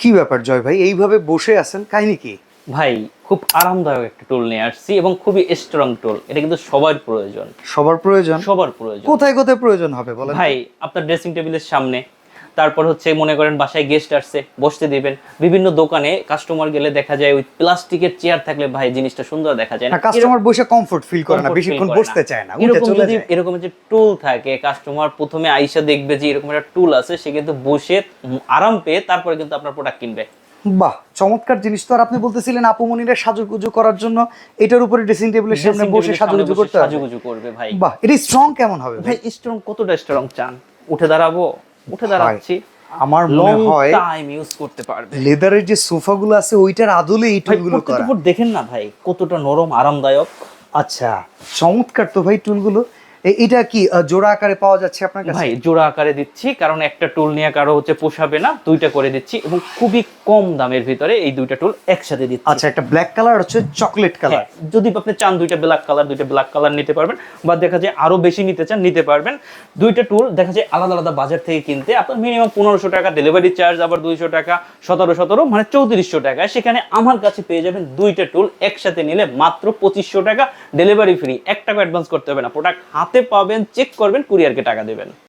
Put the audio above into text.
কি ব্যাপার জয় ভাই? এইভাবে বসে আছেন? কাহিনী কি? ভাই খুব আরামদায়ক একটা টুল নিয়ে আসছি এবং খুবই স্ট্রং টুল এটা কিন্তু সবার প্রয়োজন। সবার প্রয়োজন? সবার প্রয়োজন। কোথায় কোথায় প্রয়োজন হবে বলেন? ভাই আপনার ড্রেসিং টেবিলের সামনে। তারপর হচ্ছে মনে করেন বাসায় গেস্ট আসছে বসতে দিবেন। বিভিন্ন দোকানে কাস্টমার গেলে দেখা যায় ওই প্লাস্টিকের চেয়ার থাকলে ভাই জিনিসটা সুন্দর দেখা যায় না। কাস্টমার বসে কমফোর্ট ফিল করে না বেশিক্ষণ বসতে চায় না উঠে এরকম চলে যদি যায়। এরকম যে টুল থাকে কাস্টমার প্রথমে আইসা দেখবে যে এরকম একটা টুল আছে সে কিন্তু বসে আরাম পেয়ে তারপরে কিন্তু আপনার প্রোডাক্ট কিনবে। বাহ চমৎকার জিনিস তো আর আপনি বলতেছিলেন আপুমনিরা সাজুগুজু করার জন্য। এটার উপরে ড্রেসিং টেবিলের সামনে বসে সাজুগুজু করতে সাজুগুজু করবে ভাই। বাহ এটা স্ট্রং কেমন হবে ভাই? স্ট্রং কতটা স্ট্রং চান? উঠে দাঁড়াবো? উঠে দাঁড়াচ্ছি। আমার মনে হয় টাইম ইউজ করতে পারবে। লেদারের যে সোফাগুলো আছে ওইটার আদলে এই টুলগুলো করা। দেখেন না ভাই কতটা নরম আরামদায়ক। আচ্ছা চমৎকার তো ভাই টুলগুলো। এটা কি জোড়া আকারে পাওয়া যাচ্ছে আপনার কাছে? ভাই জোড়া আকারে দিচ্ছি কারণ একটা টুল নিয়ে কারও হচ্ছে পোষাবে না দুইটা করে দিচ্ছি এবং খুবই কম দামের ভিতরে এই দুইটা টুল একসাথে দিচ্ছি। আচ্ছা একটা ব্ল্যাক কালার হচ্ছে চকলেট কালার হ্যাঁ, যদি আপনি চান দুইটা ব্ল্যাক কালার দুইটা ব্ল্যাক কালার নিতে পারবেন বা দেখা যায় আরও বেশি নিতে চান নিতে পারবেন। দুইটা টুল দেখা যায় আলাদা আলাদা বাজার থেকে কিনতে আপনার মিনিমাম পনেরোশো টাকা ডেলিভারি চার্জ আবার দুইশো টাকা সতেরো সতেরো মানে চৌত্রিশশো টাকা। সেখানে আমার কাছে পেয়ে যাবেন দুইটা টুল একসাথে নিলে মাত্র পঁচিশশো টাকা ডেলিভারি ফ্রি এক টাকা অ্যাডভান্স করতে হবে না প্রোডাক্ট হাতে পাবেন চেক করবেন কুরিয়ারকে টাকা দেবেন।